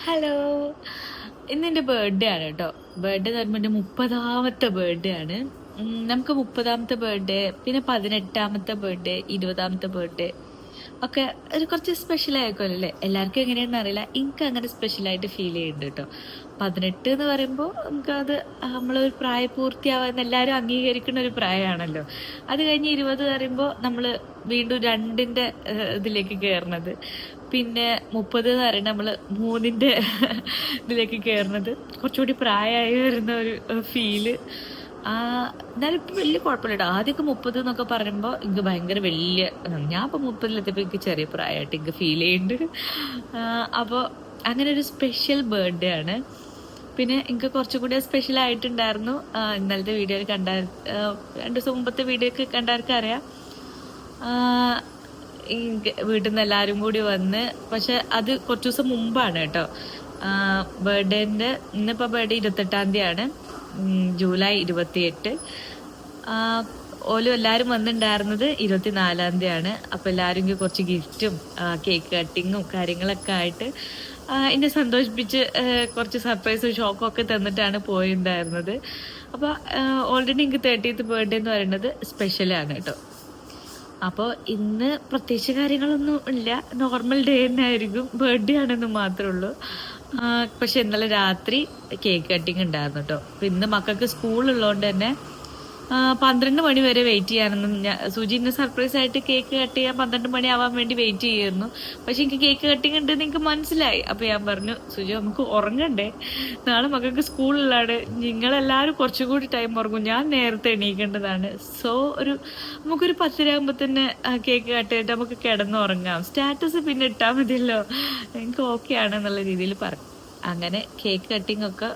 Hello ഇന്ന് എന്റെ birthday ആണ് കേട്ടോ. ബർത്ത്ഡേ എന്ന് പറയുമ്പോൾ എന്റെ മുപ്പതാമത്തെ ബർത്ത്ഡേ ആണ്. നമുക്ക് മുപ്പതാമത്തെ ബർത്ത്ഡേ പിന്നെ പതിനെട്ടാമത്തെ ബർത്ത്ഡേ ഇരുപതാമത്തെ ബർത്ത്ഡേ ഒക്കെ ഒരു കുറച്ച് സ്പെഷ്യൽ ആയിക്കോലോ അല്ലേ? എല്ലാവർക്കും എങ്ങനെയാണെന്ന് അറിയില്ല. എനിക്ക് അങ്ങനെ സ്പെഷ്യലായിട്ട് ഫീൽ ചെയ്യുന്നുണ്ട് കേട്ടോ. പതിനെട്ട് എന്ന് പറയുമ്പോൾ നമുക്കത് നമ്മളൊരു പ്രായപൂർത്തിയാവാൻ എല്ലാവരും അംഗീകരിക്കുന്ന ഒരു പ്രായമാണല്ലോ. അത് കഴിഞ്ഞ് ഇരുപത് പറയുമ്പോൾ നമ്മൾ വീണ്ടും രണ്ടിന്റെ ഇതിലേക്ക് കയറണത് പിന്നെ മുപ്പത് എന്ന് പറയുന്നത് നമ്മൾ മൂന്നിന്റെ ഇതിലേക്ക് കയറുന്നത് കുറച്ചുകൂടി പ്രായമായി വരുന്ന ഒരു ഫീൽ ഇപ്പം വലിയ കുഴപ്പമില്ല ആദ്യമൊക്കെ മുപ്പത് എന്നൊക്കെ പറയുമ്പോൾ എനിക്ക് ഭയങ്കര വലിയ ഞാൻ ഇപ്പൊ മുപ്പതിലെത്തിയപ്പോൾ എനിക്ക് ചെറിയ പ്രായമായിട്ട് എനിക്ക് ഫീൽ ചെയ്യുന്നുണ്ട് അപ്പോൾ അങ്ങനെ ഒരു സ്പെഷ്യൽ ബർത്ത്ഡേ ആണ്. പിന്നെ എനിക്ക് കുറച്ചും കൂടി സ്പെഷ്യൽ ആയിട്ടുണ്ടായിരുന്നു. ഇന്നലത്തെ വീഡിയോയിൽ കണ്ട രണ്ട് ദിവസം മുമ്പത്തെ വീഡിയോ കണ്ടവർക്ക് അറിയാം. വീട്ടിൽ നിന്ന് എല്ലാവരും കൂടി വന്ന് പക്ഷെ അത് കുറച്ച് ദിവസം മുമ്പാണ് കേട്ടോ. ബർത്ത്ഡേന്റെ ഇന്നിപ്പോൾ ബർത്ത്ഡേ ഇരുപത്തെട്ടാം തീയതിയാണ്. ജൂലൈ ഇരുപത്തിയെട്ട്. ഓലും എല്ലാവരും വന്നിട്ടുണ്ടായിരുന്നത് ഇരുപത്തിനാലാം തീയതിയാണ്. അപ്പോൾ എല്ലാവരും കുറച്ച് ഗിഫ്റ്റും കേക്ക് കട്ടിങ്ങും കാര്യങ്ങളൊക്കെ ആയിട്ട് എന്നെ സന്തോഷിപ്പിച്ച് കുറച്ച് സർപ്രൈസും ഷോക്കും ഒക്കെ തന്നിട്ടാണ് പോയിട്ടുണ്ടായിരുന്നത് അപ്പോൾ ഓൾറെഡി എനിക്ക് തേർട്ടീത്ത് ബർത്ത്ഡേ എന്ന് പറയുന്നത് സ്പെഷ്യലാണ് കേട്ടോ അപ്പോൾ ഇന്ന് പ്രത്യേകിച്ച് കാര്യങ്ങളൊന്നും ഇല്ല. നോർമൽ ഡേ തന്നെ ആയിരിക്കും ബർത്ത്ഡേ ആണെന്ന് മാത്രമേ ഉള്ളൂ. പക്ഷെ ഇന്നലെ രാത്രി കേക്ക് കട്ടിങ് ഉണ്ടായിരുന്നു കേട്ടോ ഇന്ന് മക്കൾക്ക് സ്കൂളുള്ളതുകൊണ്ട് തന്നെ പന്ത്രണ്ട് മണി വരെ വെയിറ്റ് ചെയ്യാനൊന്നും സുജി എന്നെ സർപ്രൈസ് ആയിട്ട് കേക്ക് കട്ട് ചെയ്യാൻ പന്ത്രണ്ട് മണി ആവാൻ വേണ്ടി വെയിറ്റ് ചെയ്യായിരുന്നു പക്ഷെ എനിക്ക് കേക്ക് കട്ടിങ് ഉണ്ട് എനിക്ക് മനസ്സിലായി. അപ്പോൾ ഞാൻ പറഞ്ഞു സുജി നമുക്ക് ഉറങ്ങണ്ടേ? നാളെ മകൾക്ക് സ്കൂളിലാണ് നിങ്ങളെല്ലാവരും കുറച്ചും കൂടി ടൈം ഉറങ്ങും. ഞാൻ നേരത്തെ എണീക്കേണ്ടതാണ്. സോ ഒരു നമുക്കൊരു പത്തരയാകുമ്പോൾ തന്നെ കേക്ക് കട്ട് ചെയ്തിട്ട് നമുക്ക് കിടന്നുറങ്ങാം. സ്റ്റാറ്റസ് പിന്നെ ഇട്ടാൽ മതിയല്ലോ. എനിക്ക് ഓക്കെ ആണെന്നുള്ള രീതിയിൽ പറഞ്ഞു അങ്ങനെ കേക്ക് കട്ടിങ് ഒക്കെ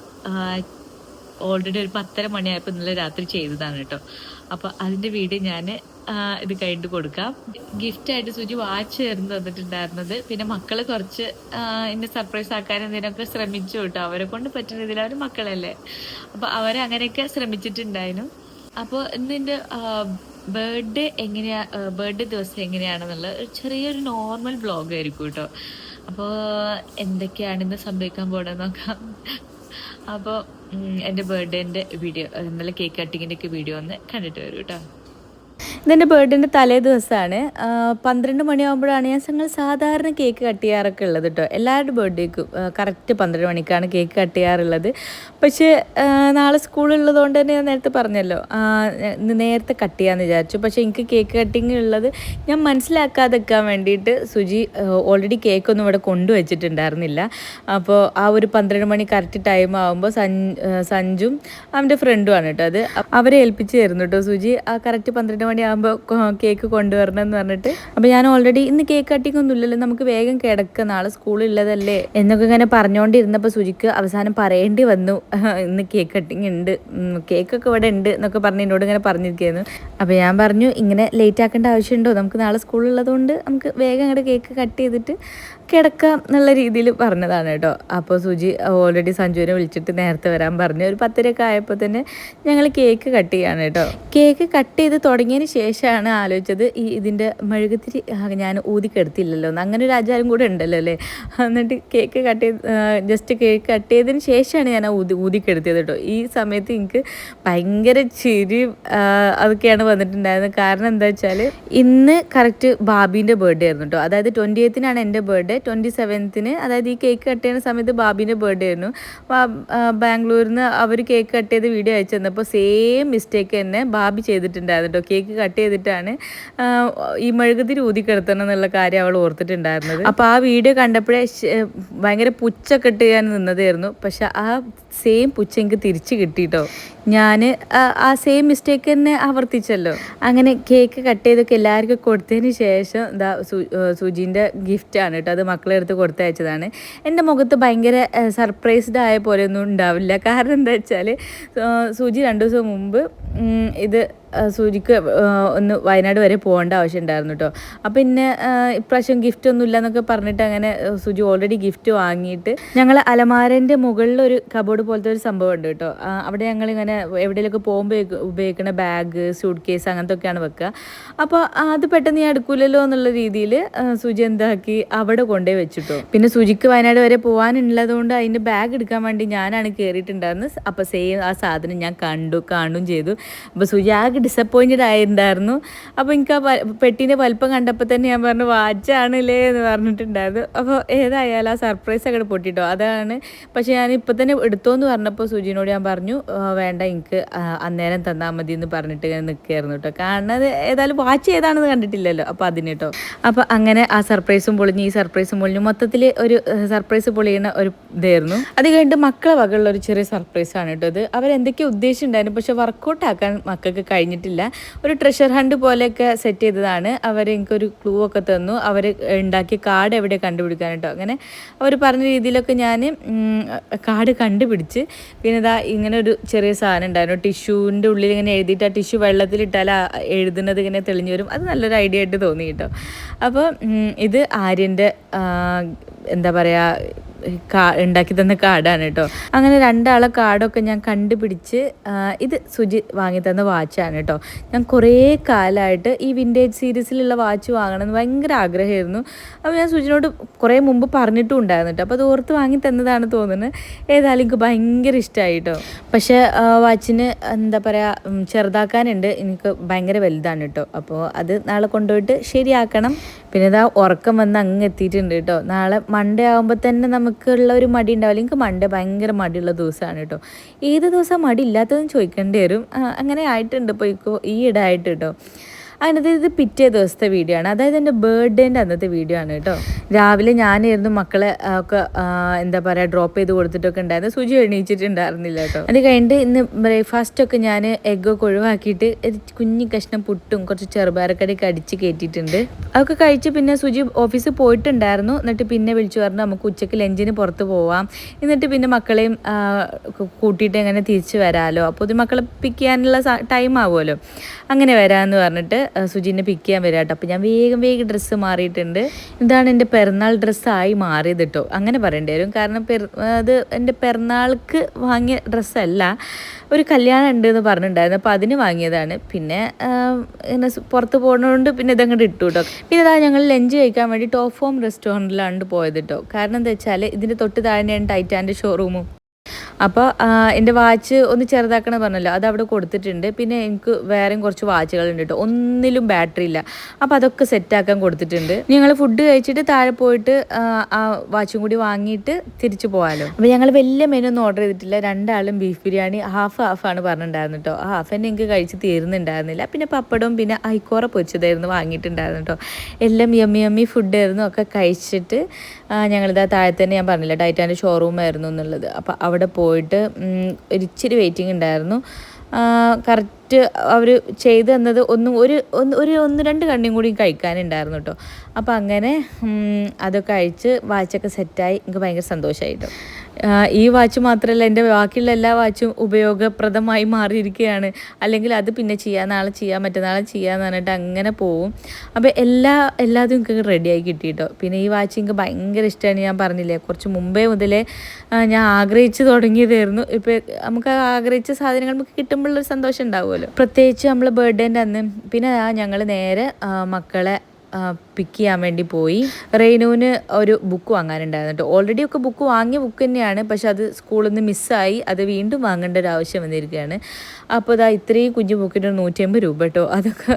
ഓൾറെഡി ഒരു പത്തര മണിയായപ്പോൾ ഇന്നലെ രാത്രി ചെയ്തതാണ് കേട്ടോ. അപ്പോൾ അതിന്റെ വീഡിയോ ഞാൻ ഇത് കഴിഞ്ഞിട്ട് കൊടുക്കാം. ഗിഫ്റ്റായിട്ട് സുജി വാച്ച് ചേർന്ന് തന്നിട്ടുണ്ടായിരുന്നത്. പിന്നെ മക്കൾ കുറച്ച് എന്നെ സർപ്രൈസ് ആക്കാൻ എന്തിനൊക്കെ ശ്രമിച്ചു കേട്ടോ. അവരെ കൊണ്ട് പറ്റുന്ന രീതിയിൽ അവർ മക്കളല്ലേ. അപ്പോൾ അവരെ അങ്ങനെയൊക്കെ ശ്രമിച്ചിട്ടുണ്ടായിരുന്നു. അപ്പോൾ ഇന്ന് എന്റെ ബർത്ത്ഡേ എങ്ങനെയാ ബർത്ത്ഡേ ദിവസം എങ്ങനെയാണെന്നുള്ള ചെറിയൊരു നോർമൽ ബ്ലോഗ് ആയിരിക്കും കേട്ടോ. അപ്പോൾ എന്തൊക്കെയാണ് ഇന്ന് സംഭവിക്കാൻ പോകണമെന്ന് നോക്കാം. അപ്പോൾ എന്റെ ബർത്ത്ഡേന്റെ വീഡിയോ നല്ല കേക്ക് കട്ടിങ്ങിന്റെ ഒക്കെ വീഡിയോ ഒന്ന് കണ്ടിട്ട് വരൂ കേട്ടോ ഇതെന്റെ ബർത്ത്ഡേന്റെ തലേ ദിവസമാണ് പന്ത്രണ്ട് മണിയാകുമ്പോഴാണ് ഞാൻ ഞങ്ങൾ സാധാരണ കേക്ക് കട്ട് ചെയ്യാറൊക്കെ ഉള്ളത് കേട്ടോ എല്ലാവരുടെ ബർത്ത്ഡേക്കും കറക്റ്റ് പന്ത്രണ്ട് മണിക്കാണ് കേക്ക് കട്ട് ചെയ്യാറുള്ളത്. പക്ഷേ നാളെ സ്കൂളുള്ളതുകൊണ്ട് തന്നെ ഞാൻ നേരത്തെ പറഞ്ഞല്ലോ നേരത്തെ കട്ട് ചെയ്യാമെന്ന് വിചാരിച്ചു. പക്ഷേ എനിക്ക് കേക്ക് കട്ടിങ് ഉള്ളത് ഞാൻ മനസ്സിലാക്കാതെ വെക്കാൻ വേണ്ടിയിട്ട് സുജി ഓൾറെഡി കേക്കൊന്നും ഇവിടെ കൊണ്ടുവച്ചിട്ടുണ്ടായിരുന്നില്ല അപ്പോൾ ആ ഒരു പന്ത്രണ്ട് മണി കറക്റ്റ് ടൈം ആകുമ്പോൾ സഞ്ജും അവന്റെ ഫ്രണ്ടുമാണ് കേട്ടോ അത്. അവരെ ഏൽപ്പിച്ച് തരുന്നു കേട്ടോ സുജി ആ കറക്റ്റ് പന്ത്രണ്ട് മണിയാകുമ്പോൾ കേക്ക് കൊണ്ടുവരണം എന്ന് പറഞ്ഞിട്ട്. അപ്പോൾ ഞാൻ ഓൾറെഡി ഇന്ന് കേക്ക് കട്ടിക്കൊന്നുമില്ലല്ലോ നമുക്ക് വേഗം കിടക്കുക നാളെ സ്കൂളില്ലതല്ലേ എന്നൊക്കെ ഇങ്ങനെ പറഞ്ഞുകൊണ്ടിരുന്നപ്പോൾ സുജിക്ക് അവസാനം പറയേണ്ടി വന്നു ഇന്ന് കേക്ക് കട്ടിങ് ഉണ്ട് കേക്കൊക്കെ ഇവിടെ ഉണ്ട് എന്നൊക്കെ പറഞ്ഞ് എന്നോട് ഇങ്ങനെ പറഞ്ഞിരിക്കുന്നു അപ്പോൾ ഞാൻ പറഞ്ഞു ഇങ്ങനെ ലേറ്റ് ആക്കേണ്ട ആവശ്യമുണ്ടോ? നമുക്ക് നാളെ സ്കൂളുള്ളതുകൊണ്ട് നമുക്ക് വേഗം അങ്ങോട്ട് കേക്ക് കട്ട് ചെയ്തിട്ട് കിടക്കാം എന്നുള്ള രീതിയിൽ പറഞ്ഞതാണ് കേട്ടോ. അപ്പോൾ സുജി ഓൾറെഡി സഞ്ജുവിനെ വിളിച്ചിട്ട് നേരത്തെ വരാൻ പറഞ്ഞു ഒരു പത്തരയൊക്കെ ആയപ്പോൾ തന്നെ ഞങ്ങൾ കേക്ക് കട്ട് ചെയ്യാണ് കേട്ടോ. കേക്ക് കട്ട് ചെയ്ത് തുടങ്ങിയതിന് ശേഷമാണ് ആലോചിച്ചത് ഈ ഇതിന്റെ മെഴുകുതിരി ഞാൻ ഊതിക്കെടുത്തില്ലല്ലോ എന്ന്. അങ്ങനെ ഒരു ആചാരം കൂടെ ഉണ്ടല്ലോ അല്ലേ? എന്നിട്ട് കേക്ക് കട്ട് ചെയ്ത് ജസ്റ്റ് കേക്ക് കട്ട് ചെയ്തതിന് ശേഷമാണ് ഞാൻ ഊതി ഊതിക്കെടുത്തിയത് കേട്ടോ. ഈ സമയത്ത് എനിക്ക് ഭയങ്കര ചിരി അതൊക്കെയാണ് വന്നിട്ടുണ്ടായിരുന്നത്. കാരണം എന്താ വെച്ചാൽ ഇന്ന് കറക്റ്റ് ബാബീന്റെ ബർത്ത്ഡേ ആയിരുന്നു കേട്ടോ. അതായത് ട്വന്റി എയ്ത്തിനാണ് എന്റെ ബർത്ത്ഡേ ട്വന്റി സെവൻത്തിന് അതായത് ഈ കേക്ക് കട്ട് ചെയ്യുന്ന സമയത്ത് ബാബിന്റെ ബർത്ത്ഡേ ആയിരുന്നു. ബാംഗ്ലൂരിൽ നിന്ന് അവർ കേക്ക് കട്ട് ചെയ്ത് വീഡിയോ അയച്ചു തന്നപ്പോൾ സെയിം മിസ്റ്റേക്ക് തന്നെ ബാബി ചെയ്തിട്ടുണ്ടായിരുന്നു കേട്ടോ കേക്ക് കട്ട് ചെയ്തിട്ടാണ് ഈ മെഴുകുതിരി ഊതിക്കിടത്തണം എന്നുള്ള കാര്യം അവൾ ഓർത്തിട്ടുണ്ടായിരുന്നത്. അപ്പോൾ ആ വീഡിയോ കണ്ടപ്പോഴേ ഭയങ്കര പുച്ചൊക്കെ ഇട്ട് ഞാൻ നിന്നതായിരുന്നു. പക്ഷെ ആ സെയിം പുച്ച എനിക്ക് തിരിച്ച് കിട്ടിയിട്ടോ ഞാൻ ആ സെയിം മിസ്റ്റേക്ക് തന്നെ ആവർത്തിച്ചല്ലോ. അങ്ങനെ കേക്ക് കട്ട് ചെയ്തൊക്കെ എല്ലാവർക്കും കൊടുത്തതിന് ശേഷം എന്താ സുജീന്റെ ഗിഫ്റ്റാണ് കേട്ടോ അത് മക്കളെ അടുത്ത് കൊടുത്തയച്ചതാണ്. എന്റെ മുഖത്ത് ഭയങ്കര സർപ്രൈസ്ഡ് ആയ പോലെയൊന്നും ഉണ്ടാവില്ല. കാരണം എന്താ വെച്ചാൽ സൂചി രണ്ട് ദിവസം മുമ്പ് ഇത് സൂചിക്ക് ഒന്ന് വയനാട് വരെ പോകേണ്ട ആവശ്യം ഉണ്ടായിരുന്നു കേട്ടോ അപ്പം പിന്നെ ആ, ഇപ്രാവശ്യം ഗിഫ്റ്റ് ഒന്നും ഇല്ല എന്നൊക്കെ പറഞ്ഞിട്ട് അങ്ങനെ സുജി ഓൾറെഡി ഗിഫ്റ്റ് വാങ്ങിയിട്ട് ഞങ്ങൾ അലമാരന്റെ മുകളിൽ ഒരു കബോർഡ് പോലത്തെ ഒരു സംഭവം ഉണ്ട് കേട്ടോ അവിടെ ഞങ്ങൾ ഇങ്ങനെ എവിടെയൊക്കെ പോകുമ്പോൾ ഉപയോഗിക്കുന്ന ബാഗ് സൂട്ട് കേസ് അങ്ങനത്തെ ഒക്കെയാണ് വെക്കുക അപ്പോൾ അത് പെട്ടെന്ന് ഞാൻ എടുക്കൂലല്ലോ എന്നുള്ള രീതിയിൽ സുജി എന്താക്കി അവിടെ കൊണ്ടുപോയി വെച്ചിട്ടോ പിന്നെ സുജിക്ക് വയനാട് വരെ പോകാനുള്ളതുകൊണ്ട് അതിന്റെ ബാഗ് എടുക്കാൻ വേണ്ടി ഞാനാണ് കയറിയിട്ടുണ്ടായിരുന്നത് അപ്പോൾ സെയിം ആ സാധനം ഞാൻ കണ്ടു കാണുകയും ചെയ്തു. അപ്പോൾ സുജി ആകെ ഡിസപ്പോയിന്റഡ് ആയിട്ടുണ്ടായിരുന്നു. അപ്പോൾ എനിക്ക് ആ പെട്ടീന്റെ വലിപ്പം കണ്ടപ്പോൾ തന്നെ ഞാൻ പറഞ്ഞു വാച്ചാണല്ലേ എന്ന് പറഞ്ഞിട്ടുണ്ടായിരുന്നു. അപ്പോൾ ഏതായാലും ആ സർപ്രൈസ് അങ്ങോട്ട് പൊട്ടിട്ടോ. അതാണ്. പക്ഷേ ഞാൻ ഇപ്പോൾ തന്നെ എടുത്തോന്ന് പറഞ്ഞപ്പോൾ സുജിനോട് ഞാൻ പറഞ്ഞു "ആ, വേണ്ട എനിക്ക് അന്നേരം തന്നാൽ മതി എന്ന് പറഞ്ഞിട്ട് ഇങ്ങനെ നിൽക്കുകയായിരുന്നു കേട്ടോ കാരണം ഏതായാലും വാച്ച് ഏതാണെന്ന് കണ്ടിട്ടില്ലല്ലോ അപ്പോൾ അതിന് കേട്ടോ അപ്പോൾ അങ്ങനെ ആ സർപ്രൈസും പൊളിഞ്ഞ് ഈ സർപ്രൈസും പൊളിഞ്ഞു മൊത്തത്തിൽ ഒരു സർപ്രൈസ് പൊളിയുന്ന ഒരു ഇതായിരുന്നു. അത് കഴിഞ്ഞിട്ട് മക്കളെ വകയുള്ള ഒരു ചെറിയ സർപ്രൈസാണ് കേട്ടോ ഇത്. അവരെന്തൊക്കെയോ ഉദ്ദേശിച്ചിട്ടുണ്ടായിരുന്നു. പക്ഷെ വർക്കൗട്ട് ആക്കാൻ മക്കൾക്ക് കഴിഞ്ഞിട്ടില്ല ഒരു ട്രഷർ ഹണ്ട് പോലെയൊക്കെ സെറ്റ് ചെയ്തതാണ്. അവർ എനിക്കൊരു ക്ലൂ ഒക്കെ തന്നു. അവർ ഉണ്ടാക്കിയ കാർഡ് എവിടെ കണ്ടുപിടിക്കാൻ കേട്ടോ അങ്ങനെ അവർ പറഞ്ഞ രീതിയിലൊക്കെ ഞാൻ കാർഡ് കണ്ടുപിടിച്ച്. പിന്നെ ഇതാ ഇങ്ങനെ ഒരു ചെറിയ സാധനം ഉണ്ടായിരുന്നു. ടിഷ്യൂവിന്റെ ഉള്ളിൽ ഇങ്ങനെ എഴുതിയിട്ട് ആ ടിഷ്യൂ വെള്ളത്തിലിട്ടാൽ എഴുതുന്നത് ഇങ്ങനെ തെളിഞ്ഞു വരും. അത് നല്ലൊരു ഐഡിയ ആയിട്ട് തോന്നി കേട്ടോ. അപ്പോൾ ഇത് ആര്യന്റെ എന്താ പറയുക ഉണ്ടാക്കി തന്ന കാർഡാണ് കേട്ടോ. അങ്ങനെ രണ്ടാളെ കാർഡൊക്കെ ഞാൻ കണ്ടുപിടിച്ച് ഇത് സുജി വാങ്ങി തന്ന വാച്ചാണ് കേട്ടോ. ഞാൻ കുറേ കാലമായിട്ട് ഈ വിന്റേജ് സീരീസിലുള്ള വാച്ച് വാങ്ങണമെന്ന് ഭയങ്കര ആഗ്രഹമായിരുന്നു. അപ്പോൾ ഞാൻ സുജിനോട് കുറേ മുമ്പ് പറഞ്ഞിട്ടും ഉണ്ടായിരുന്നു കേട്ടോ. അപ്പോൾ അത് ഓർത്ത് വാങ്ങി തന്നതാണ് തോന്നുന്നത് ഏതായാലും എനിക്ക് ഭയങ്കര ഇഷ്ടമായി കേട്ടോ. പക്ഷേ വാച്ചിന് എന്താ പറയുക ചെറുതാക്കാനുണ്ട്. എനിക്ക് ഭയങ്കര വലുതാണ് കേട്ടോ. അപ്പോൾ അത് നാളെ കൊണ്ടുപോയിട്ട് ശരിയാക്കണം. പിന്നെ ഇതാ ഉറക്കം വന്ന് അങ്ങ് എത്തിയിട്ടുണ്ട് കേട്ടോ. നാളെ മൺഡേ ആകുമ്പോൾ തന്നെ നമുക്കുള്ള ഒരു മടി ഉണ്ടാവില്ല. എനിക്ക് മണ്ട ഭയങ്കര മടിയുള്ള ദിവസമാണ് കേട്ടോ. ഏത് ദിവസം മടി ഇല്ലാത്തതെന്ന് ചോദിക്കേണ്ടി വരും. അങ്ങനെ ആയിട്ടുണ്ട്. ഇപ്പോൾ ഈ ഇടായിട്ട് കേട്ടോ. അതിനകത്ത് ഇത് പിറ്റേ ദിവസത്തെ വീഡിയോ ആണ്. അതായത് എന്റെ ബർത്ത്ഡേന്റെ അന്നത്തെ വീഡിയോ ആണ് കേട്ടോ. രാവിലെ ഞാനായിരുന്നു മക്കളെ ഒക്കെ എന്താ പറയുക ഡ്രോപ്പ് ചെയ്ത് കൊടുത്തിട്ടൊക്കെ ഉണ്ടായിരുന്നു സുജി എണീച്ചിട്ടുണ്ടായിരുന്നില്ല കേട്ടോ. അത് കഴിഞ്ഞിട്ട് ഇന്ന് ബ്രേക്ക്ഫാസ്റ്റ് ഒക്കെ ഞാൻ എഗ്ഗൊക്കെ ഒഴിവാക്കിയിട്ട് കുഞ്ഞി കഷ്ണം പുട്ടും കുറച്ച് ചെറുപയറക്കടിയൊക്കെ കടിച്ച് കയറ്റിയിട്ടുണ്ട് അതൊക്കെ കഴിച്ച് പിന്നെ സുജി ഓഫീസിൽ പോയിട്ടുണ്ടായിരുന്നു. എന്നിട്ട് പിന്നെ വിളിച്ചു പറഞ്ഞു നമുക്ക് ഉച്ചയ്ക്ക് ലഞ്ചിന് പുറത്ത് പോവാം. എന്നിട്ട് പിന്നെ മക്കളെയും കൂട്ടിയിട്ട് എങ്ങനെ തിരിച്ച് വരാമല്ലോ അപ്പോൾ ഇത് മക്കളെ പിക്ക് ചെയ്യാനുള്ള ടൈം ആവുമല്ലോ. അങ്ങനെ വരാമെന്ന് പറഞ്ഞിട്ട് സുജിനെ പിക്ക് ചെയ്യാൻ വരാം കേട്ടോ. ഞാൻ വേഗം വേഗം ഡ്രസ്സ് മാറിയിട്ടുണ്ട്. ഇതാണ് എന്റെ പിറന്നാൾ ഡ്രസ്സായി മാറിയത് കേട്ടോ. അങ്ങനെ പറയേണ്ടി വരും. കാരണം അത് എന്റെ പിറന്നാൾക്ക് വാങ്ങിയ ഡ്രസ്സല്ല ഒരു കല്യാണം ഉണ്ട് എന്ന് പറഞ്ഞിട്ടുണ്ടായിരുന്നു. അപ്പോൾ അതിന് വാങ്ങിയതാണ്. പിന്നെ ഇങ്ങനെ പുറത്ത് പോകുന്നതുകൊണ്ട് പിന്നെ ഇതങ്ങോട്ട് ഇട്ടു കേട്ടോ. പിന്നെ ഇതാ ഞങ്ങൾ ലഞ്ച് കഴിക്കാൻ വേണ്ടി ടോപ്പ് ഫോം റെസ്റ്റോറന്റിലാണ് പോയത് കേട്ടോ. കാരണം എന്താ വെച്ചാൽ ഇതിന്റെ തൊട്ട് താഴെയാണ് ടൈറ്റാന്റെ ഷോറൂമും അപ്പോൾ എന്റെ വാച്ച് ഒന്ന് ചെറുതാക്കണം പറഞ്ഞല്ലോ അത് അവിടെ കൊടുത്തിട്ടുണ്ട്. പിന്നെ എനിക്ക് വേറെയും കുറച്ച് വാച്ചുകളുണ്ട് കേട്ടോ. ഒന്നിലും ബാറ്ററി ഇല്ല. അപ്പോൾ അതൊക്കെ സെറ്റാക്കാൻ കൊടുത്തിട്ടുണ്ട്. ഞങ്ങൾ ഫുഡ് കഴിച്ചിട്ട് താഴെ പോയിട്ട് ആ, വാച്ചും കൂടി വാങ്ങിയിട്ട് തിരിച്ചു പോകാമല്ലോ അപ്പോൾ ഞങ്ങൾ വലിയ മെനു ഒന്നും ഓർഡർ ചെയ്തിട്ടില്ല. രണ്ടാളും ബീഫ് ബിരിയാണി ഹാഫ് ഹാഫ് ആണ് പറഞ്ഞിട്ടുണ്ടായിരുന്നു കേട്ടോ. ഹാഫ് തന്നെ എനിക്ക് കഴിച്ച് തീർന്നുണ്ടായിരുന്നില്ല പിന്നെ പപ്പടവും പിന്നെ ഐക്കോറ പൊരിച്ചതായിരുന്നു വാങ്ങിയിട്ടുണ്ടായിരുന്നു കേട്ടോ. എല്ലാം യമ്മി യമ്മി ഫുഡ് ആയിരുന്നു. ഒക്കെ കഴിച്ചിട്ട് ഞങ്ങളിതാ താഴെ തന്നെ ഞാൻ പറഞ്ഞില്ല ടൈറ്റാന്റെ ഷോറൂം ആയിരുന്നു എന്നുള്ളത്. അപ്പോൾ അവിടെ പോയിട്ട് ഒരിച്ചിരി വെയിറ്റിംഗ് ഉണ്ടായിരുന്നു. കറക്റ്റ് അവർ ചെയ്തു തന്നത് ഒന്നും ഒരു ഒന്ന് ഒരു ഒന്ന് രണ്ട് കണ്ണിയും കൂടി കഴിക്കാനുണ്ടായിരുന്നു കേട്ടോ അപ്പോൾ അങ്ങനെ അതൊക്കെ അഴിച്ച് വാച്ചൊക്കെ സെറ്റായി എനിക്ക് ഭയങ്കര സന്തോഷമായി കേട്ടോ ആ, ഈ വാച്ച് മാത്രമല്ല എന്റെ ബാക്കിയുള്ള എല്ലാ വാച്ചും ഉപയോഗപ്രദമായി മാറിയിരിക്കുകയാണ്. അല്ലെങ്കിൽ അത് പിന്നെ ചെയ്യാം നാളെ ചെയ്യാം മറ്റന്നാളെ ചെയ്യാന്ന് പറഞ്ഞിട്ട് അങ്ങനെ പോവും. അപ്പോൾ എല്ലാ എല്ലാതും എനിക്ക് റെഡിയായി കിട്ടി കേട്ടോ പിന്നെ ഈ വാച്ച് എനിക്ക് ഭയങ്കര ഇഷ്ടമാണ് ഞാൻ പറഞ്ഞില്ലേ. കുറച്ച് മുമ്പേ മുതലേ ഞാൻ ആഗ്രഹിച്ച് തുടങ്ങിയതായിരുന്നു. ഇപ്പോൾ നമുക്ക് ആഗ്രഹിച്ച സാധനങ്ങൾ നമുക്ക് കിട്ടുമ്പോഴുള്ളൊരു സന്തോഷം ഉണ്ടാവുമല്ലോ. പ്രത്യേകിച്ച് നമ്മൾ ബർത്ത്ഡേന്റെ അന്ന് പിന്നെ ഞങ്ങൾ നേരെ മക്കളെ പിക്ക് ചെയ്യാൻ വേണ്ടി പോയി. റെയ്നുവിന് ഒരു ബുക്ക് വാങ്ങാനുണ്ടായിരുന്നു ഓൾറെഡി ഒക്കെ ബുക്ക് വാങ്ങിയ ബുക്ക് തന്നെയാണ്. പക്ഷെ അത് സ്കൂളിൽ നിന്ന് മിസ്സായി അത് വീണ്ടും വാങ്ങേണ്ട ഒരു ആവശ്യം വന്നിരിക്കുകയാണ്. അപ്പോൾ ഇതാ ഇത്രയും കുഞ്ഞു ബുക്കിന് നൂറ്റമ്പത് രൂപ കേട്ടോ. അതൊക്കെ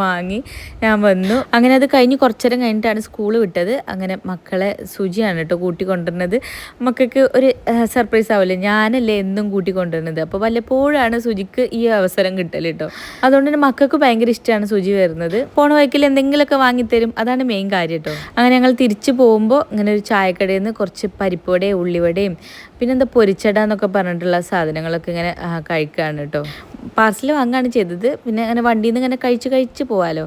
വാങ്ങി ഞാൻ വന്നു. അങ്ങനെ അത് കഴിഞ്ഞ് കുറച്ചേരം കഴിഞ്ഞിട്ടാണ് സ്കൂൾ വിട്ടത്. അങ്ങനെ മക്കളെ സുജിയാണ് കേട്ടോ കൂട്ടിക്കൊണ്ടുവരുന്നത്. മക്കൾക്ക് ഒരു സർപ്രൈസ് ആവില്ല? ഞാനല്ലേ എന്നും കൂട്ടിക്കൊണ്ടുവരുന്നത്? അപ്പോൾ വല്ലപ്പോഴാണ് സുജിക്ക് ഈ അവസരം കിട്ടൽ കേട്ടോ. അതുകൊണ്ട് തന്നെ മക്കൾക്ക് ഭയങ്കര ഇഷ്ടമാണ് സുജി വരുന്നത്. പോണ വൈക്കിൽ എന്തെങ്കിലുമൊക്കെ വാങ്ങിത്തരും. അതാണ് മെയിൻ കാര്യം കേട്ടോ അങ്ങനെ ഞങ്ങൾ തിരിച്ചു പോകുമ്പോൾ ഇങ്ങനെ ഒരു ചായക്കടയിൽ നിന്ന് കുറച്ച് പരിപ്പുവടയും ഉള്ളിവടയും പിന്നെ എന്താ പൊരിച്ചട എന്നൊക്കെ പറഞ്ഞിട്ടുള്ള സാധനങ്ങളൊക്കെ ഇങ്ങനെ കഴിക്കുകയാണ് കേട്ടോ പാർസൽ വാങ്ങുകയാണ് ചെയ്തത്. പിന്നെ അങ്ങനെ വണ്ടിയിൽ നിന്ന് ഇങ്ങനെ കഴിച്ച് കഴിച്ച് പോകാമല്ലോ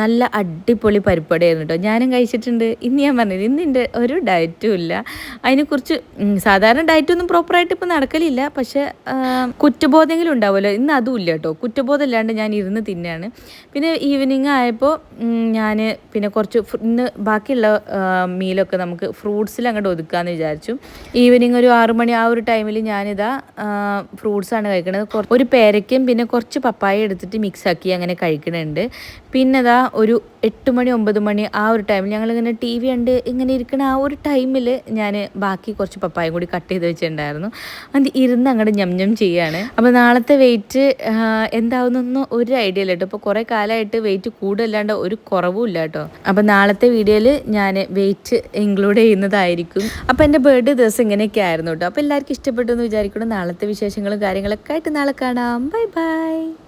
നല്ല അടിപൊളി പരിപ്പടയായിരുന്നു കേട്ടോ ഞാനും കഴിച്ചിട്ടുണ്ട്. ഇന്ന് ഞാൻ പറഞ്ഞത് ഇന്ന് എന്റെ ഒരു ഡയറ്റും ഇല്ല. അതിനെക്കുറിച്ച് സാധാരണ ഡയറ്റൊന്നും പ്രോപ്പറായിട്ട് ഇപ്പോൾ നടക്കലില്ല. പക്ഷേ കുറ്റബോധമെങ്കിലും ഉണ്ടാവുമല്ലോ. ഇന്ന് അതും ഇല്ല കേട്ടോ കുറ്റബോധം ഇല്ലാണ്ട് ഞാൻ ഇരുന്ന് തിന്നെയാണ് പിന്നെ ഈവനിങ് ആയപ്പോൾ ഞാൻ പിന്നെ കുറച്ച് ഇന്ന് ബാക്കിയുള്ള മീലൊക്കെ നമുക്ക് ഫ്രൂട്ട്സിൽ അങ്ങോട്ട് ഒതുക്കാമെന്ന് വിചാരിച്ചു. ഈവനിങ് ഒരു ആറു മണി ആ ഒരു ടൈമിൽ ഞാനിതാ ഫ്രൂട്ട്സാണ് കഴിക്കുന്നത് കുറ- ഒരു പേരയ്ക്കും പിന്നെ കുറച്ച് പപ്പായ എടുത്തിട്ട് മിക്സാക്കി അങ്ങനെ കഴിക്കണുണ്ട്. പിന്നെ ഇതാ ഒരു എട്ട് മണി ഒമ്പത് മണി ആ ഒരു ടൈമിൽ ഞങ്ങളിങ്ങനെ ടി വി കണ്ട് ഇങ്ങനെ ഇരിക്കണ ആ ഒരു ടൈമിൽ ഞാൻ ബാക്കി കുറച്ച് പപ്പായ കൂടി കട്ട് ചെയ്ത് വെച്ചിട്ടുണ്ടായിരുന്നു. അത് ഇരുന്ന് അങ്ങോട്ട് ഞം ഞം ചെയ്യാണ്. അപ്പോൾ നാളത്തെ വെയിറ്റ് എന്താവുന്നൊന്നും ഒരു ഐഡിയ ഇല്ല കേട്ടോ. ഇപ്പോൾ കുറേ കാലമായിട്ട് വെയിറ്റ് കൂടുതലാണ്ട് ഒരു കുറവും ഇല്ല കേട്ടോ. അപ്പോൾ നാളത്തെ വീഡിയോയിൽ ഞാൻ വെയിറ്റ് ഇൻക്ലൂഡ് ചെയ്യുന്നതായിരിക്കും. അപ്പോൾ എന്റെ ബർത്ത്ഡേ ദിവസം ഇങ്ങനെയൊക്കെ ആയിരുന്നു അപ്പോൾ എല്ലാവർക്കും ഇഷ്ടപ്പെട്ടു എന്ന് വിചാരിക്കണം നാളത്തെ വിശേഷങ്ങളും കാര്യങ്ങളൊക്കെ ആയിട്ട് നാളെ കാണാം. Bye bye.